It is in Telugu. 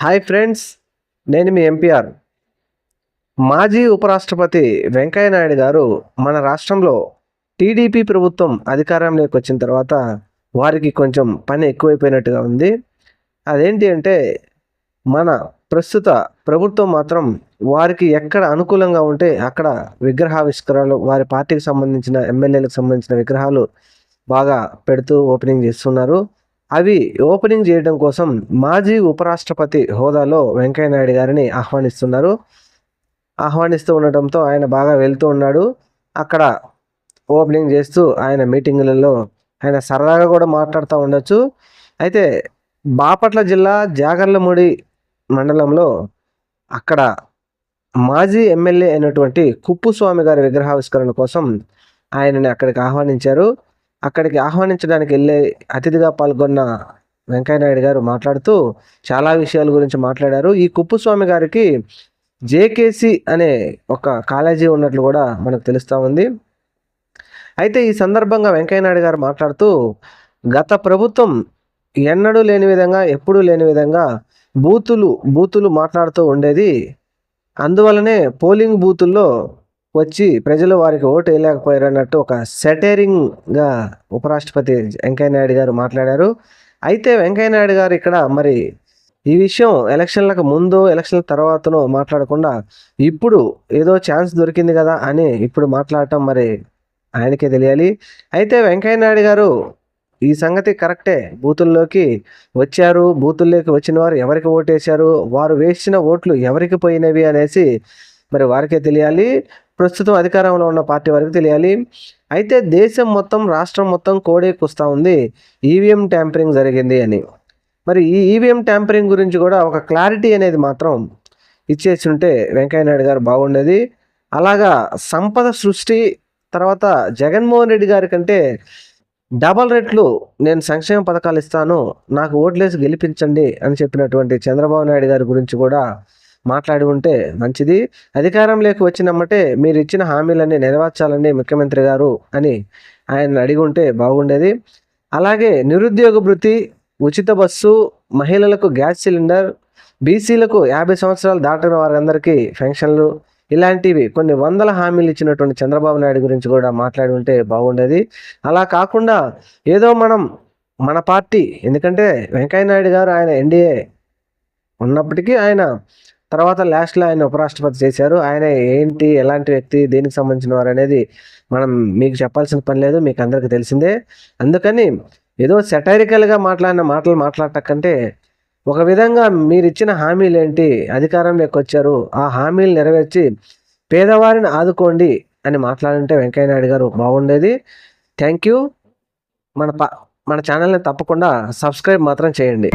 హాయ్ ఫ్రెండ్స్ నేను మీ ఎంపీఆర్. మాజీ ఉపరాష్ట్రపతి వెంకయ్య నాయుడు గారు మన రాష్ట్రంలో టీడీపీ ప్రభుత్వం అధికారంలోకి వచ్చిన తర్వాత వారికి కొంచెం పని ఎక్కువైపోయినట్టుగా ఉంది. అదేంటి అంటే మన ప్రస్తుత ప్రభుత్వం మాత్రం వారికి ఎక్కడ అనుకూలంగా ఉంటే అక్కడ విగ్రహావిష్కరాలు వారి పార్టీకి సంబంధించిన ఎమ్మెల్యేలకు సంబంధించిన విగ్రహాలు బాగా పెడుతూ ఓపెనింగ్ చేస్తున్నారు. అవి ఓపెనింగ్ చేయడం కోసం మాజీ ఉపరాష్ట్రపతి హోదాలో వెంకయ్య నాయుడు గారిని ఆహ్వానిస్తున్నారు. ఆహ్వానిస్తూ ఉండటంతో ఆయన బాగా వెళ్తూ ఉన్నాడు. అక్కడ ఓపెనింగ్ చేస్తూ ఆయన మీటింగులలో ఆయన సరదాగా కూడా మాట్లాడుతూ ఉండొచ్చు. అయితే బాపట్ల జిల్లా జాగర్లమూడి మండలంలో అక్కడ మాజీ ఎమ్మెల్యే అయినటువంటి కుప్పుస్వామి గారి విగ్రహావిష్కరణ కోసం ఆయనని అక్కడికి ఆహ్వానించారు. అక్కడికి ఆహ్వానించడానికి వెళ్ళే అతిథిగా పాల్గొన్న వెంకయ్య నాయుడు గారు మాట్లాడుతూ చాలా విషయాల గురించి మాట్లాడారు. ఈ కుప్పుస్వామి గారికి జేకేసి అనే ఒక కాలేజీ ఉన్నట్లు కూడా మనకు తెలుస్తూ ఉంది. అయితే ఈ సందర్భంగా వెంకయ్య నాయుడు గారు మాట్లాడుతూ గత ప్రభుత్వం ఎన్నడూ లేని విధంగా ఎప్పుడూ లేని విధంగా బూతులు బూతులు మాట్లాడుతూ ఉండేది. అందువలనే పోలింగ్ బూతుల్లో వచ్చి ప్రజలు వారికి ఓటు వేయలేకపోయారు అన్నట్టు ఒక సెటేరింగ్గా ఉపరాష్ట్రపతి వెంకయ్య నాయుడు గారు మాట్లాడారు. అయితే వెంకయ్య నాయుడు గారు ఇక్కడ మరి ఈ విషయం ఎలక్షన్లకు ముందు ఎలక్షన్ల తర్వాతనో మాట్లాడకుండా ఇప్పుడు ఏదో ఛాన్స్ దొరికింది కదా అని ఇప్పుడు మాట్లాడటం మరి ఆయనకే తెలియాలి. అయితే వెంకయ్య నాయుడు గారు ఈ సంగతి కరెక్టే. బూతుల్లోకి వచ్చారు. బూతుల్లోకి వచ్చిన వారు ఎవరికి ఓటేశారు వారు వేసిన ఓట్లు ఎవరికి పోయినవి అనేసి మరి వారికే తెలియాలి. ప్రస్తుతం అధికారంలో ఉన్న పార్టీ వారికి తెలియాలి. అయితే దేశం మొత్తం రాష్ట్రం మొత్తం కోడేకొస్తూ ఉంది. ఈవీఎం ట్యాంపరింగ్ జరిగింది అని. మరి ఈ ఈవీఎం ట్యాంపరింగ్ గురించి కూడా ఒక క్లారిటీ అనేది మాత్రం ఇచ్చేసి ఉంటే వెంకయ్య నాయుడు గారు బాగుండేది. అలాగా సంపద సృష్టి తర్వాత జగన్మోహన్ రెడ్డి గారి కంటే డబల్ రెట్లు నేను సంక్షేమ పథకాలు ఇస్తాను నాకు ఓట్లేసి గెలిపించండి అని చెప్పినటువంటి చంద్రబాబు నాయుడు గారి గురించి కూడా మాట్లాడి ఉంటే మంచిది అధికారంలోకి వచ్చినమ్మటే మీరు ఇచ్చిన హామీలన్నీ నెరవేర్చాలని ముఖ్యమంత్రి గారు అని ఆయన అడిగి ఉంటే బాగుండేది. అలాగే నిరుద్యోగ భృతి ఉచిత బస్సు మహిళలకు గ్యాస్ సిలిండర్ బీసీలకు యాభై సంవత్సరాలు దాటిన వారందరికీ పెన్షన్లు ఇలాంటివి కొన్ని వందల హామీలు ఇచ్చినటువంటి చంద్రబాబు నాయుడు గురించి కూడా మాట్లాడి ఉంటే బాగుండేది. అలా కాకుండా ఏదో మనం మన పార్టీ ఎందుకంటే వెంకయ్య నాయుడు గారు ఆయన ఎన్డీఏ ఉన్నప్పటికీ ఆయన తర్వాత లాస్ట్లో ఆయన ఉపరాష్ట్రపతి చేశారు. ఆయన ఏంటి ఎలాంటి వ్యక్తి దేనికి సంబంధించిన వారు అనేది మనం మీకు చెప్పాల్సిన పని లేదు మీకు అందరికీ తెలిసిందే. అందుకని ఏదో సెటైరికల్గా మాట్లాడిన మాటలు మాట్లాడటకంటే ఒక విధంగా మీరు ఇచ్చిన హామీలు ఏంటి అధికారంలోకి వచ్చారు ఆ హామీలు నెరవేర్చి పేదవారిని ఆదుకోండి అని మాట్లాడుంటే వెంకయ్య నాయుడు గారు బాగుండేది. థ్యాంక్ యూ మన మన ఛానల్ని తప్పకుండా సబ్స్క్రైబ్ మాత్రం చేయండి.